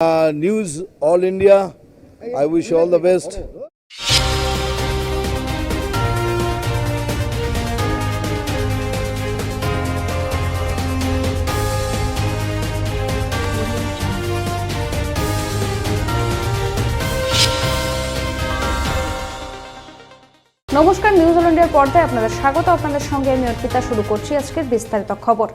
All India. I wish you all the best. নমস্কার news all ইন্ডিয়ার পর্দায় আপনাদের স্বাগত আপনাদের সঙ্গে আমি অর্পিতা, শুরু করছি আজকের বিস্তারিত খবর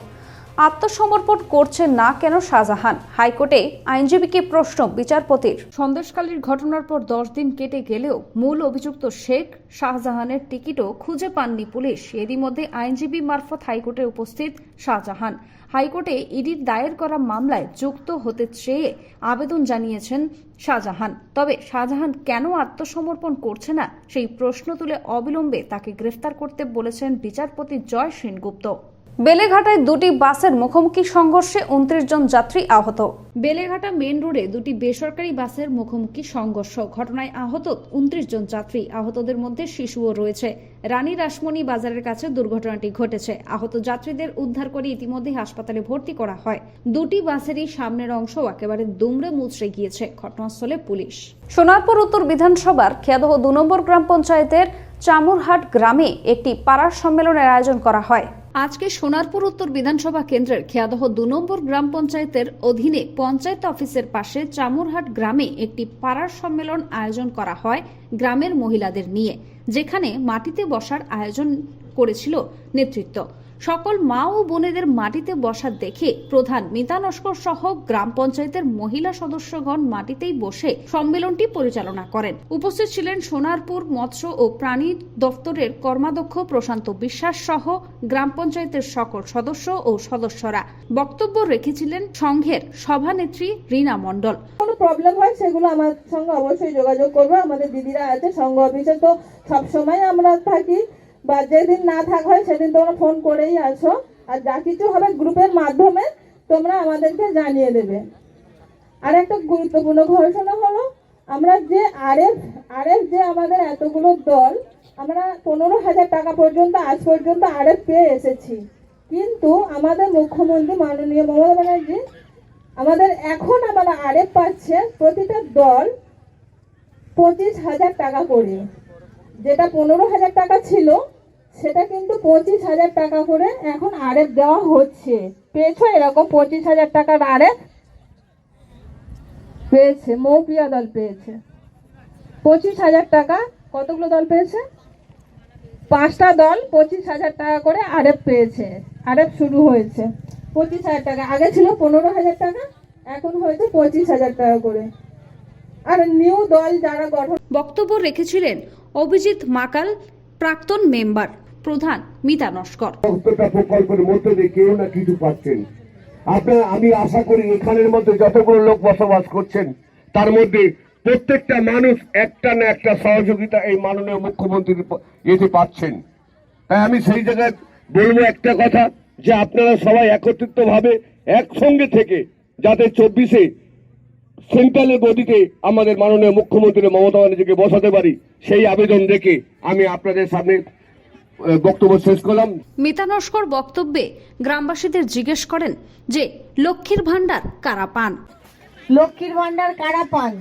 আত্মসমর্পণ করছেন না কেন শাহজাহান? হাইকোর্টে আইনজীবীকে প্রশ্ন বিচারপতির। সন্দেশকালীর ঘটনার পর দশ দিন কেটে গেলেও মূল অভিযুক্ত শেখ শাহজাহানের টিকিটও খুঁজে পাননি পুলিশ। এরই মধ্যে আইনজীবী মারফত হাইকোর্টে উপস্থিত শাহজাহান। হাইকোর্টে ইডির দায়ের করা মামলায় যুক্ত হতে চেয়ে আবেদন জানিয়েছেন শাহজাহান। তবে শাহজাহান কেন আত্মসমর্পণ করছে না, সেই প্রশ্ন তুলে অবিলম্বে তাকে গ্রেফতার করতে বলেছেন বিচারপতি জয় সেনগুপ্ত। বেলেঘাটায় দুটি বাসের মুখোমুখি সংঘর্ষে উনত্রিশ জন যাত্রী আহত। বেলেঘাটা মেন রোডে দুটি বেসরকারি বাসের মুখোমুখি সংঘর্ষ। ঘটনায় আহত উনত্রিশ জন যাত্রী। আহতদের মধ্যে শিশুও রয়েছে। রানী রাসমণি বাজারের কাছে দুর্ঘটনাটি ঘটেছে। আহত যাত্রীদের উদ্ধার করে ইতিমধ্যে হাসপাতালে ভর্তি করা হয়। দুটি বাসেরই সামনের অংশ একেবারে দুমড়ে মুচড়ে গিয়েছে ঘটনাস্থলে পুলিশ। সোনারপুর উত্তর বিধানসভার খেয়াদহ দু নম্বর গ্রাম পঞ্চায়েতের চামুরহাট গ্রামে একটি পাড়ার সম্মেলনের আয়োজন করা হয়। আজকে সোনারপুর উত্তর বিধানসভা কেন্দ্রের খেয়াদহ দু নম্বর গ্রাম পঞ্চায়েতের অধীনে পঞ্চায়েত অফিসের পাশে চামুরহাট গ্রামে একটি পাড়ার সম্মেলন আয়োজন করা হয় গ্রামের মহিলাদের নিয়ে, যেখানে মাটিতে বসার আয়োজন করেছিল নেতৃত্ব। সকল মা ও বোনেদের মাটিতে বসা দেখে প্রধান মিতা নস্কর সহ গ্রাম পঞ্চায়েতের মহিলা সদস্যগণ মাটিতেই বসে সম্মেলনটি পরিচালনা করেন। উপস্থিত ছিলেন সোনারপুর মৎস্য ও প্রাণী দপ্তরের কর্মাধ্যক্ষ প্রশান্ত বিশ্বাস সহ গ্রাম পঞ্চায়েতের সকল সদস্য ও সদস্যরা। বক্তব্য রেখেছিলেন সংঘের সভানেত্রী রীনা মণ্ডল। কোনো প্রবলেম হয় সেগুলো আমার সঙ্গে অবশ্যই যোগাযোগ করবে। আমাদের দিদিরা আছে, সংঘ অফিসে তো সবসময় আমরা থাকি। বা যেদিন না থাক হয় সেদিন তোমরা ফোন করেই আসো। আর যা কিছু হবে গ্রুপের মাধ্যমে তোমরা আমাদেরকে জানিয়ে দেবে। আর একটা গুরুত্বপূর্ণ ঘোষণা হলো, আমরা যে আরএফ আরএফ যে আমাদের এতগুলো দল, আমরা পনেরো হাজার টাকা পর্যন্ত, আজ পর্যন্ত আরএফ পেয়ে এসেছি। কিন্তু আমাদের মুখ্যমন্ত্রী মাননীয় মমতা ব্যানার্জি, আমাদের এখন আমরা আরেক পাচ্ছে প্রতিটা দল পঁচিশ হাজার টাকা করে। যেটা পনেরো হাজার টাকা ছিল সেটা কিন্তু পঁচিশ হাজার টাকা করে এখন আরেক দেওয়া হচ্ছে। পেয়েছ? এরকম পঁচিশ হাজার টাকার আরেক পেয়েছে, মৌপিয়া দল পেয়েছে। পঁচিশ হাজার টাকা, কতগুলো দল পেয়েছে? পাঁচটা দল পঁচিশ হাজার টাকা করে আরেপ পেয়েছে। আরেপ শুরু হয়েছে। পঁচিশ হাজার টাকা, আগে ছিল পনেরো হাজার টাকা, এখন হয়েছে পঁচিশ হাজার টাকা করে। আর নিউ দল যারা গঠন বক্তব্য রেখেছিলেন অভিজিৎ মাকাল, প্রাক্তন মেম্বার। প্রধান মিতা নস্কর। প্রকল্পের মধ্যে দিয়ে কেউ না কিছু পাচ্ছেন। আমি আশা করি এখানের মধ্যে যতগুলো লোক বসবাস করছেন, তার মধ্যে প্রত্যেকটা মানুষ একটা না একটা সহযোগিতা এই মাননীয় মুখ্যমন্ত্রী ইয়েতে পাচ্ছেন। তাই আমি সেই জায়গায় বলব একটা কথা, যে আপনারা সবাই একত্রিত ভাবে একসঙ্গে থেকে যাতে চব্বিশে সেন্ট্রালের গদিতে আমাদের মাননীয় মুখ্যমন্ত্রী মমতা ব্যানার্জিকে বসাতে পারি, সেই আবেদন রেখে আমি আপনাদের সামনে বক্তব্য শেষ করলাম। মিতা নস্কর বক্তব্যে গ্রামবাসীদের জিজ্ঞেস করেন যে লক্ষ্মীর ভাণ্ডার কারা পান? লক্ষ্মীর ভান্ডার কারা পান?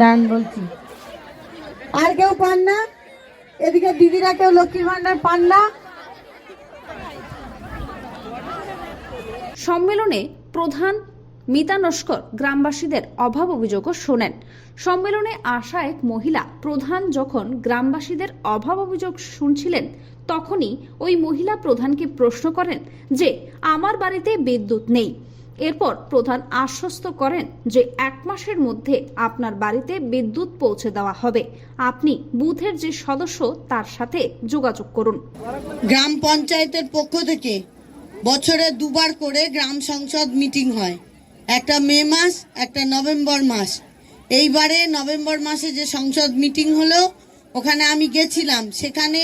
দান বলছি। আর কেউ পান না? এদিকে দিদিরা কেউ লক্ষ্মীর ভান্ডার পান না? সম্মেলনে প্রধান মিতা নস্কর গ্রামবাসীদের অভাব অভিযোগও শোনেন। সম্মেলনে আসা এক মহিলা প্রধান যখন গ্রামবাসীদের অভাব অভিযোগ শুনছিলেন, তখনই ওই মহিলা প্রধানকে প্রশ্ন করেন যে, আমার বাড়িতে বিদ্যুৎ নেই। এরপর প্রধান আশ্বস্ত করেন যে, এক মাসের মধ্যে আপনার বাড়িতে বিদ্যুৎ পৌঁছে দেওয়া হবে। আপনি বুথের যে সদস্য, তার সাথে যোগাযোগ করুন। গ্রাম পঞ্চায়েতের পক্ষ থেকে বছরে দুবার করে গ্রাম সংসদ মিটিং হয়। একটা মে মাস, একটা নভেম্বর মাস। এইবারে নভেম্বর মাসে যে সংসদ মিটিং হলো, ওখানে আমি গেছিলাম। সেখানে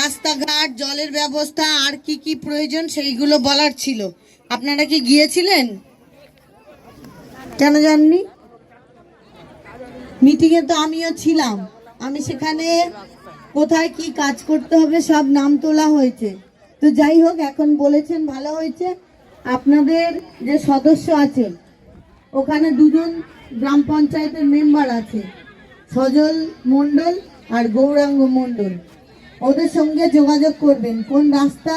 রাস্তাঘাট, জলের ব্যবস্থা, আর কি কি প্রয়োজন সেইগুলো বলার ছিল। আপনারা কি গিয়েছিলেন? কেন জাননি মিটিংয়ে তো আমিও ছিলাম। আমি সেখানে কোথায় কি কাজ করতে হবে সব নাম তোলা হয়েছে। তো যাই হোক, এখন বলেছেন ভালো হয়েছে। আপনাদের যে সদস্য আছে, ওখানে দুজন গ্রাম পঞ্চায়েতের মেম্বার আছে, সজল মণ্ডল আর গৌরাঙ্গ মণ্ডল। ওদের সঙ্গে যোগাযোগ করবেন, কোন রাস্তা,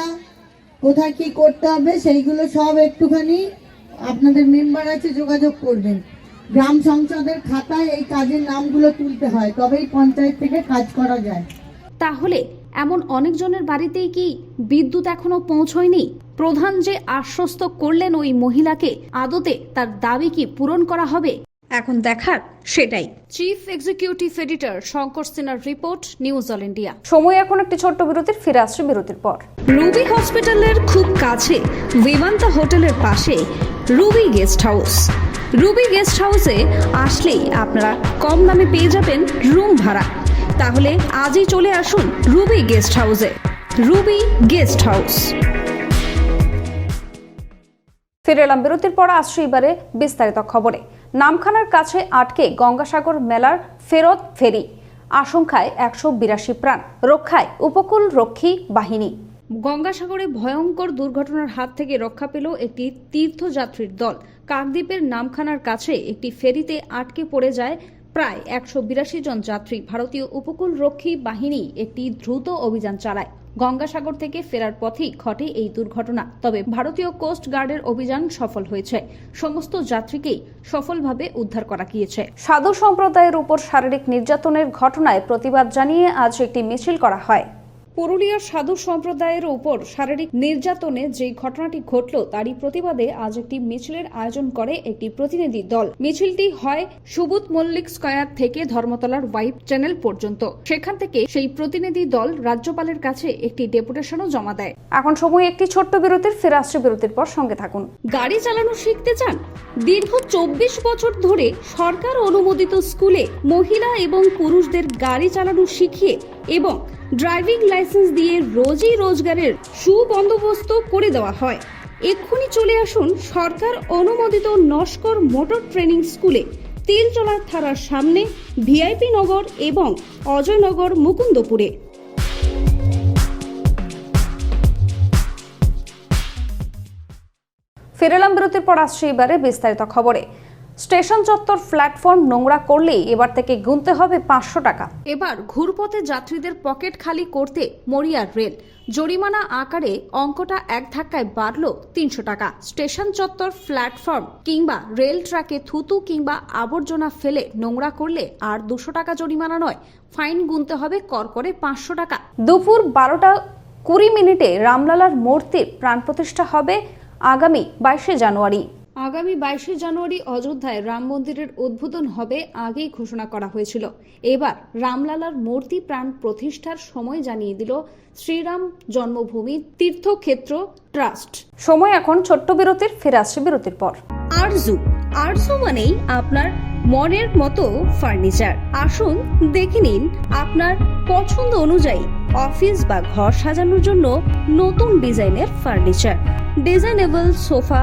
কোথায় কি করতে হবে, সেইগুলো সব একটুখানি আপনাদের মেম্বার আছে যোগাযোগ করবেন। গ্রাম সংসদের খাতায় এই কাজের নামগুলো তুলতে হয়, তবেই পঞ্চায়েত থেকে কাজ করা যায়। তাহলে এমন অনেকজনের বাড়িতেই কি বিদ্যুৎ এখনও পৌঁছয়নি? প্রধান যে আশ্বস্ত করলেন ওই মহিলাকে আদতে তার দাবি কি পূরণ করা হবে? এখন দেখার সেটাই। চিফ এক্সিকিউটিভ এডিটর শঙ্কর সিনহার রিপোর্ট নিউজ অল ইন্ডিয়া। সময় এখন একটি ছোট্ট বিরতির ফিরে আসছে বিরতির পর। রুবি হসপিটালের খুব কাছে বিমান্তা হোটেলের পাশে Ruby guest house. Ruby guest হাউসে আসলেই আপনারা কম দামে পেয়ে যাবেন রুম ভাড়া। তাহলে আজই চলে আসুন রুবি গেস্ট হাউসে। Ruby guest house. ফিরে এলাম বিরতির পর আসছি এবারে বিস্তারিত খবরে। নামখানার কাছে আটকে গঙ্গাসাগর মেলার ফেরত ফেরি। আশঙ্কায় একশো বিরাশি প্রাণ। রক্ষায় উপকূল রক্ষী বাহিনী। গঙ্গাসাগরে ভয়ঙ্কর দুর্ঘটনার হাত থেকে রক্ষা পেল একটি তীর্থযাত্রীর দল। কাকদ্বীপের নামখানার কাছে একটি ফেরিতে আটকে পড়ে যায় প্রায় একশো বিরাশি জন যাত্রী ভারতীয় উপকূল রক্ষী বাহিনী একটি দ্রুত অভিযান চালায়। গঙ্গাসাগর থেকে ফেরার পথেই ঘটে এই দুর্ঘটনা। তবে ভারতীয় কোস্ট গার্ডের অভিযান সফল হয়েছে। সমস্ত যাত্রীকেই সফলভাবে উদ্ধার করা গিয়েছে। সাধু সম্প্রদায়ের উপর শারীরিক নির্যাতনের ঘটনায় প্রতিবাদ জানিয়ে আজ একটি মিছিল করা হয়। পুরুলিয়ার সাধু সম্প্রদায়ের উপর শারীরিক নির্যাতনে যে ঘটনাটি ঘটল তারই প্রতিবাদে আজ একটি মিছিলের আয়োজন করে একটি প্রতিনিধি দল। মিছিলটি হয় সুবুত মল্লিক স্কয়ার থেকে ধর্মতলার ওয়াইব চ্যানেল পর্যন্ত। সেখান থেকে সেই প্রতিনিধি দল রাজ্যপালের কাছে একটি ডেপুটেশনও জমা দেয়। এখন সময় একটি ছোট্ট বিরতির ফিরে আসছে বিরতির পর সঙ্গে থাকুন। গাড়ি চালানো শিখতে চান? দীর্ঘ চব্বিশ বছর ধরে সরকার অনুমোদিত স্কুলে মহিলা এবং পুরুষদের গাড়ি চালানো শিখিয়ে এবং ড্রাইভিং লাইসেন্স দিয়ে রোজই রোজগারের সুবন্দোবস্ত করে দেওয়া হয়। এক্ষুনি চলে আসুন সরকার অনুমোদিত নস্কর মোটর ট্রেনিং স্কুলে। তিলচলার থানার সামনে ভিআইপি নগর এবং অজয়নগর মুকুন্দপুরে। ফিরেলাম বিরতির পর আসছে এবারে বিস্তারিত খবরে। স্টেশন চত্বর প্ল্যাটফর্ম নোংরা করলেই এবার থেকে গুনতে হবে পাঁচশো টাকা। এবার ঘুরপথে যাত্রীদের পকেট খালি করতে মরিয়ার রেল। জরিমানা আকারে অঙ্কটা এক ধাক্কায় বাড়ল তিনশো টাকা। স্টেশন চত্বর প্ল্যাটফর্ম কিংবা রেল ট্র্যাকে থুতু কিংবা আবর্জনা ফেলে নোংরা করলে আর দুশো টাকা জরিমানা নয়। ফাইন গুনতে হবে করকরে পাঁচশো টাকা। দুপুর বারোটা কুড়ি মিনিটে রামলালার মূর্তির প্রাণ প্রতিষ্ঠা হবে আগামী বাইশে জানুয়ারি। আগামী বাইশে জানুয়ারি অযোধ্যায় রাম মন্দিরের উদ্বোধন হবে আগেই ঘোষণা করা হয়েছিল। এবার রামলালার মূর্তি প্রাণ প্রতিষ্ঠার সময় জানিয়ে দিল শ্রীরাম জন্মভূমি তীর্থক্ষেত্র ট্রাস্ট। সময় এখন ছোট্ট বিরতির, ফিরে আসছে বিরতির পর। আরজু আরজু মানেই আপনার মনের মতো ফার্নিচার। আসুন দেখে নিন আপনার পছন্দ অনুযায়ী অফিস বা ঘর সাজানোর জন্য নতুন ডিজাইনের furniture. Designable sofa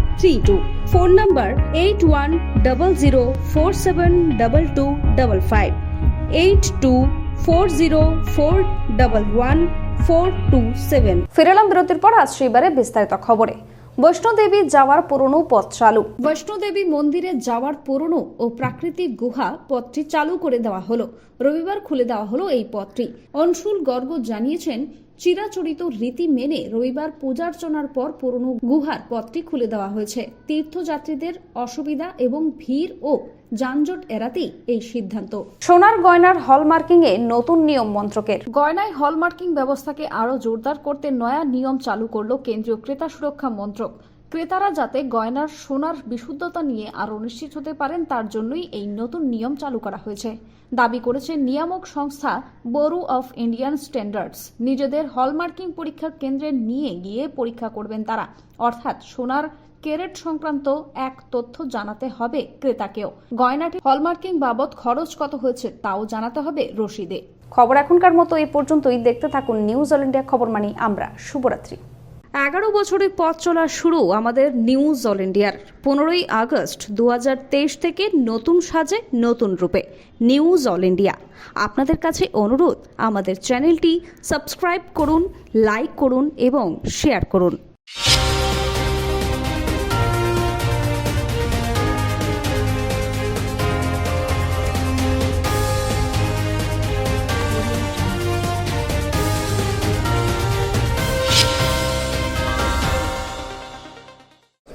three two phone number eight one double zero four seven double two double five eight two four zero four double one four two seven ফিরেলাম বিরতির পর আসছে এবারে বিস্তারিত খবরে। বৈষ্ণোদেবী যাওয়ার পুরনো পথ চালু। বৈষ্ণোদেবী মন্দিরে যাওয়ার পুরনো ও প্রাকৃতিক গুহা পথটি চালু করে দেওয়া হলো। রবিবার খুলে দেওয়া হলো এই পথটি। অনশুল গর্গ জানিয়েছেন চিরাচরিত রীতি মেনে রবিবার পূজার্চনার পর পুরনো গুহার পথটি খুলে দেওয়া হয়েছে। তীর্থযাত্রীদের অসুবিধা এবং ভিড় ও যানজট এড়াতেই এই সিদ্ধান্ত। সোনার গয়নার হলমার্কিং এ নতুন নিয়ম মন্ত্রকের। গয়নায় হলমার্কিং ব্যবস্থাকে আরও জোরদার করতে নয়া নিয়ম চালু করল কেন্দ্রীয় ক্রেতা সুরক্ষা মন্ত্রক। ক্রেতারা যাতে গয়নার সোনার বিশুদ্ধতা নিয়ে আরও নিশ্চিত হতে পারেন, তার জন্যই এই নতুন নিয়ম চালু করা হয়েছে। দাবি করেছে নিয়ামক সংস্থা বোরো অফ ইন্ডিয়ান স্ট্যান্ডার্ডস। নিজেদের হলমার্কিং পরীক্ষার কেন্দ্রে নিয়ে গিয়ে পরীক্ষা করবেন তারা। অর্থাৎ সোনার কেরেট সংক্রান্ত এক তথ্য জানাতে হবে ক্রেতাকেও। গয়নাটি হলমার্কিং বাবদ খরচ কত হয়েছে তাও জানাতে হবে রসিদে খবর এখনকার মতো এই পর্যন্তই। দেখতে থাকুন নিউজ অল ইন্ডিয়া খবর মানি। আমরা শুভরাত্রি। এগারো বছরের পথ চলা শুরু আমাদের নিউজ অল ইন্ডিয়ার। পনেরোই আগস্ট দু হাজার তেইশ থেকে নতুন সাজে নতুন রূপে নিউজ অল ইন্ডিয়া। আপনাদের কাছে অনুরোধ, আমাদের চ্যানেলটি সাবস্ক্রাইব করুন, লাইক করুন এবং শেয়ার করুন।